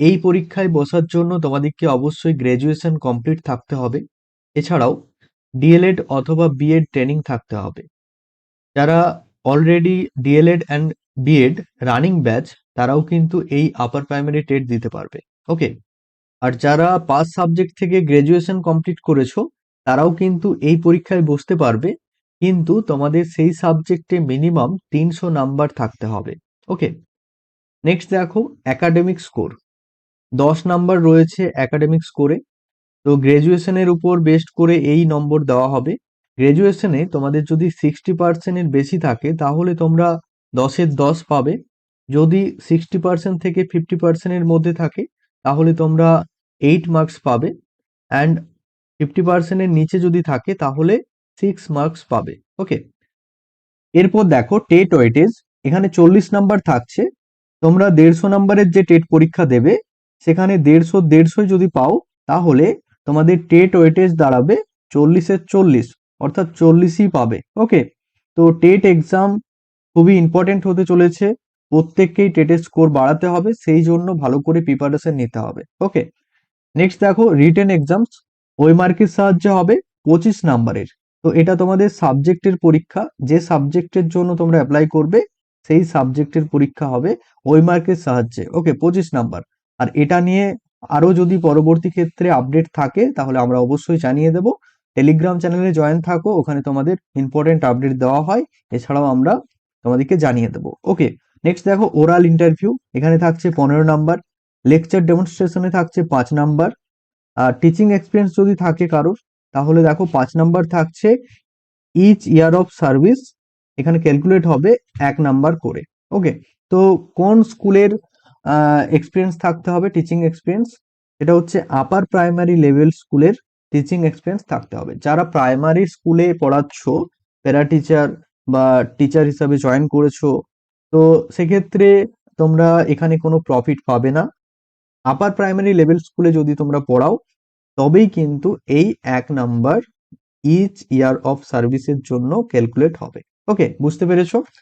এই পরীক্ষায় বসার জন্য তোমাদেরকে অবশ্যই গ্র্যাজুয়েশন কমপ্লিট থাকতে হবে। এছাড়াও ডিএলএড অথবা বিএড ট্রেনিং থাকতে হবে। যারা already DElEd and BEd running batch তারাও কিন্তু এই আপার প্রাইমারি টেট দিতে পারবে। ওকে আর যারা পাস সাবজেক্ট থেকে গ্র্যাজুয়েশন কমপ্লিট করেছ, তারাও কিন্তু এই পরীক্ষায় বসতে পারবে। কিন্তু তোমাদের সেই সাবজেক্টে মিনিমাম তিনশো নাম্বার থাকতে হবে। ওকে নেক্সট দেখো একাডেমিক স্কোর দশ নাম্বার রয়েছে একাডেমিক স্কোরে তো গ্র্যাজুয়েশনের উপর বেস্ট করে এই নম্বর দেওয়া হবে। গ্র্যাজুয়েশনে তোমাদের যদি সিক্সটি পার্সেন্টের বেশি থাকে, তাহলে তোমরা দশের দশ পাবে। যদি সিক্সটি পার্সেন্ট থেকে ফিফটি পার্সেন্টের মধ্যে থাকে, তাহলে তোমরা এইট মার্কস পাবে। অ্যান্ড ফিফটি পার্সেন্টের নিচে যদি থাকে, তাহলে সিক্স মার্কস পাবে। ওকে এরপর দেখো, টেট ওয়েটেজ। এখানে চল্লিশ নাম্বার থাকছে। তোমরা দেড়শো নাম্বারের যে টেট পরীক্ষা দেবে সেখানে দেড়শো, দেড়শোই যদি পাও, তাহলে তোমাদের টেট ওয়েটেজ দাঁড়াবে চল্লিশের চল্লিশ, অর্থাৎ চল্লিশই পাবে, ওকে? তো টেট এক্সাম খুবই ইম্পর্টেন্ট হতে চলেছে, প্রত্যেককেই টেটের স্কোর বাড়াতে হবে, সেই জন্য ভালো করে প্রিপারেশন নিতে হবে, ওকে? নেক্সট দেখো রিটেন এক্সামস ওই মার্কের সাহায্যে হবে পঁচিশ নাম্বারের, তো এটা তোমাদের সাবজেক্টের পরীক্ষা, যে সাবজেক্টের জন্য তোমরা অ্যাপ্লাই করবে, সেই সাবজেক্টের পরীক্ষা হবে ওই মার্কের সাহায্যে, ওকে? পঁচিশ নাম্বার। আর এটা নিয়ে আরও যদি পরবর্তী ক্ষেত্রে আপডেট থাকে, তাহলে আমরা অবশ্যই জানিয়ে দেব। টেলিগ্রাম চ্যানেলে জয়েন থাকো, ওখানে তোমাদের ইম্পর্টেন্ট আপডেট দেওয়া হয়। এছাড়াও আমরা তোমাদেরকে জানিয়ে দেবো। ওকে নেক্সট দেখো ওরাল ইন্টারভিউ এখানে থাকছে পনেরো নাম্বার। লেকচার ডেমনস্ট্রেশনে থাকছে পাঁচ নাম্বার। আর টিচিং এক্সপিরিয়েন্স যদি থাকে কারোর, তাহলে দেখো পাঁচ নাম্বার থাকছে ইচ ইয়ার অফ সার্ভিস এখানে ক্যালকুলেট হবে এক নাম্বার করে। ওকে তো কোন স্কুলের এক্সপিরিয়েন্স থাকতে হবে টিচিং এক্সপিরিয়েন্স এটা হচ্ছে আপার প্রাইমারি লেভেল স্কুলের টিচিং এক্সপিরিয়েন্স থাকতে হবে। যারা প্রাইমারি স্কুলে পড়াচ্ছ প্যারা টিচার বা টিচার হিসাবে জয়েন করেছ, তো সেক্ষেত্রে তোমরা এখানে কোনো প্রফিট পাবে না। আপার প্রাইমারি লেভেল স্কুলে যদি তোমরা পড়াও, তবেই কিন্তু এই এক নাম্বার ইচ ইয়ার অফ সার্ভিসের জন্য ক্যালকুলেট হবে। ওকে বুঝতে পেরেছ?